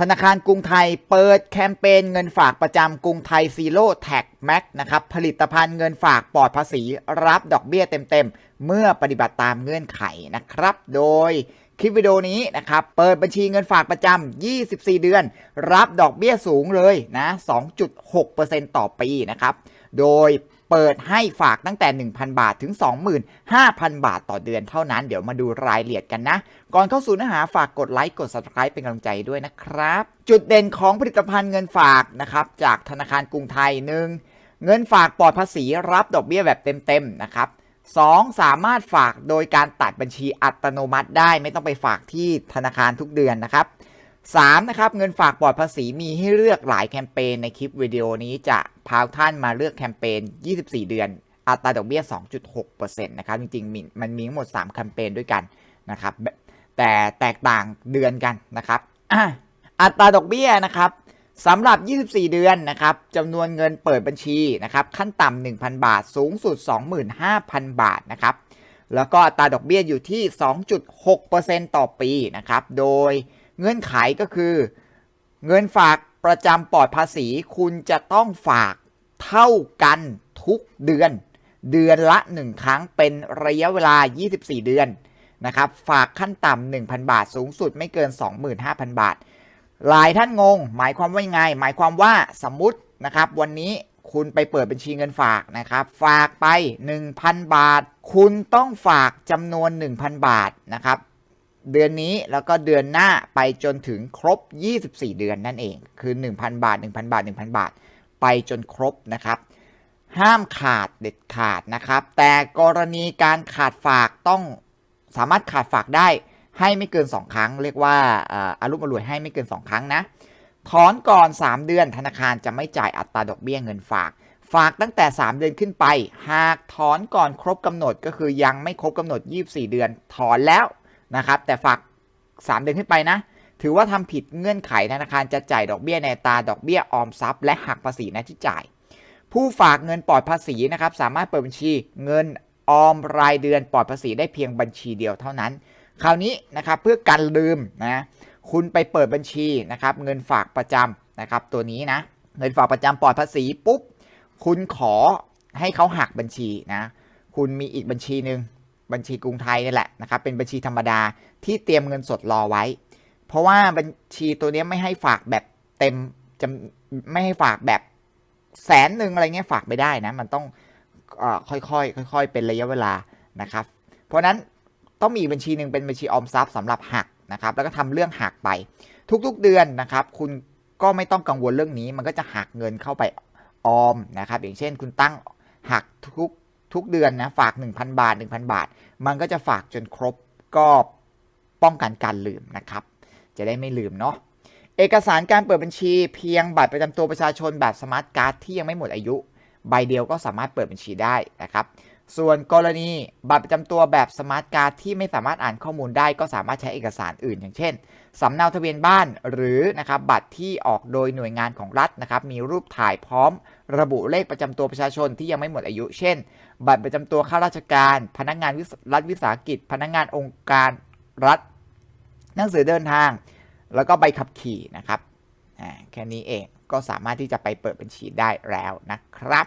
ธนาคารกรุงไทยเปิดแคมเปญเงินฝากประจำกรุงไทยซีโร่แท็กแม็กนะครับผลิตภัณฑ์เงินฝากปลอดภาษีรับดอกเบี้ยเต็มๆ เมื่อปฏิบัติตามเงื่อนไขนะครับ โดยคลิปวิดีโอนี้นะครับเปิดบัญชีเงินฝากประจำ 24 เดือน รับดอกเบี้ยสูงเลยนะ 2.6%ต่อปีนะครับ โดย เปิดให้ฝากตั้งแต่ 1,000 บาทถึง 25,000 บาทต่อเดือนเท่านั้น เดี๋ยวมาดูรายละเอียดกันนะ ก่อนเข้าสู่เนื้อหาฝากกดไลค์กด subscribe เป็นกำลังใจด้วยนะครับ จุดเด่นของผลิตภัณฑ์เงินฝากนะครับจากธนาคารกรุงไทยหนึ่งเงินฝากปลอดภาษีรับดอกเบี้ยแบบเต็มๆนะครับ 2. สามารถฝากโดยการตัดบัญชีอัตโนมัติได้ ไม่ต้องไปฝากที่ธนาคารทุกเดือนนะครับ 3. นะครับเงินฝากปลอดภาษีมีให้เลือกหลายแคมเปญในคลิปวิดีโอนี้จะพาท่านมาเลือกแคมเปญ 24 เดือน อัตราดอกเบี้ย 2.6%นะครับจริงๆมีมันมีทั้งหมด 3 แคมเปญด้วยกันนะครับ แต่แตกต่างเดือนกันนะครับ อัตราดอกเบี้ยนะครับสำหรับ 24 เดือนนะครับจำนวนเงินเปิดบัญชีนะครับขั้นต่ำ 1,000 บาท สูงสุด 25,000 บาทนะครับแล้วก็อัตราดอกเบี้ยอยู่ที่ 2.6%ต่อปีนะครับโดย เงื่อนไขก็คือ เงินฝากประจำปลอดภาษี คุณจะต้องฝากเท่ากันทุกเดือน เดือนละ 1 ครั้งเป็นระยะเวลา 24 เดือนนะครับ ฝากขั้นต่ำ1,000 บาท สูงสุดไม่เกิน 25,000 บาท หลายท่านงง หมายความว่ายังไง หมายความว่าสมมุตินะครับ วันนี้คุณไปเปิดบัญชีเงินฝากนะครับ ฝากไป 1,000 บาท คุณต้องฝากจำนวน 1,000 บาทนะครับ เดือนนี้แล้วก็เดือนหน้าไปจนถึงครบ 24 เดือนนั่นเอง คือ 1,000 บาท 1,000 บาท 1,000 บาท ไปจนครบนะครับ ห้ามขาดเด็ดขาดนะครับ แต่กรณีการขาดฝากต้องสามารถขาดฝากได้ให้ไม่เกิน 2 ครั้ง เรียกว่าอาอารุมอร่วยให้ไม่เกิน 2 ครั้งนะ ถอนก่อน 3 เดือนธนาคารจะไม่จ่ายอัตราดอกเบี้ยเงินฝาก ฝากตั้งแต่ 3 เดือนขึ้นไป หากถอนก่อนครบกำหนดก็คือยังไม่ครบกำหนด 24 เดือน ถอนแล้ว นะครับ แต่ฝาก 3 เดือนขึ้นไปนะ ถือว่าทำผิดเงื่อนไขธนาคารจะจ่ายดอกเบี้ยในตาดอกเบี้ยออมทรัพย์และหักภาษีน้าที่จ่าย ผู้ฝากเงินปลอดภาษีนะครับ สามารถเปิดบัญชีเงินออมรายเดือนปลอดภาษีได้เพียงบัญชีเดียวเท่านั้น คราวนี้นะครับเพื่อกันลืมนะคุณไปเปิดบัญชีนะครับเงินฝากประจำนะครับตัวนี้นะเงินฝากประจำปลอดภาษีปุ๊บคุณขอให้เขาหักบัญชีนะคุณมีอีกบัญชีหนึ่ง บัญชีกรุงไทยนี่แหละนะครับเป็นบัญชีธรรมดาที่เตรียมเงินสดรอไว้ เพราะว่าบัญชีตัวนี้ไม่ให้ฝากแบบเต็มจำไม่ให้ฝากแบบแสนหนึ่งอะไรเงี้ยฝากไม่ได้นะ มันต้องอค่อยๆค่อย ๆ เป็นระยะเวลานะครับ เพราะนั้นต้องมีบัญชีหนึ่งเป็นบัญชีออมทรัพย์สำหรับหักนะครับ แล้วก็ทำเรื่องหักไป ทุกๆเดือนนะครับ คุณก็ไม่ต้องกังวลเรื่องนี้ มันก็จะหักเงินเข้าไปออมนะครับ อย่างเช่น คุณตั้งหักทุก ทุกเดือนนะฝาก 1,000 บาท 1,000 บาท มันก็จะฝากจนครบก็ป้องกันการลืมนะครับ จะได้ไม่ลืมเนาะเอกสารการเปิดบัญชีเพียงบัตรประจำตัวประชาชนแบบสมาร์ทการ์ดที่ยังไม่หมดอายุ ใบเดียวก็สามารถเปิดบัญชีได้นะครับส่วนกรณีบัตรประจำตัวแบบสมาร์ทการ์ดที่ไม่สามารถอ่านข้อมูลได้ก็สามารถใช้เอกสารอื่น อย่างเช่นสำเนาทะเบียนบ้านหรือนะครับบัตรที่ออกโดยหน่วยงานของรัฐนะครับมีรูปถ่ายพร้อมระบุเลขประจำตัวประชาชนที่ยังไม่หมดอายุ เช่น บัตรประจำตัวข้าราชการ พนักงานรัฐวิสาหกิจ พนักงานองค์การรัฐ หนังสือเดินทาง แล้วก็ใบขับขี่นะครับแค่นี้เองก็สามารถที่จะไปเปิดบัญชีได้แล้วนะครับ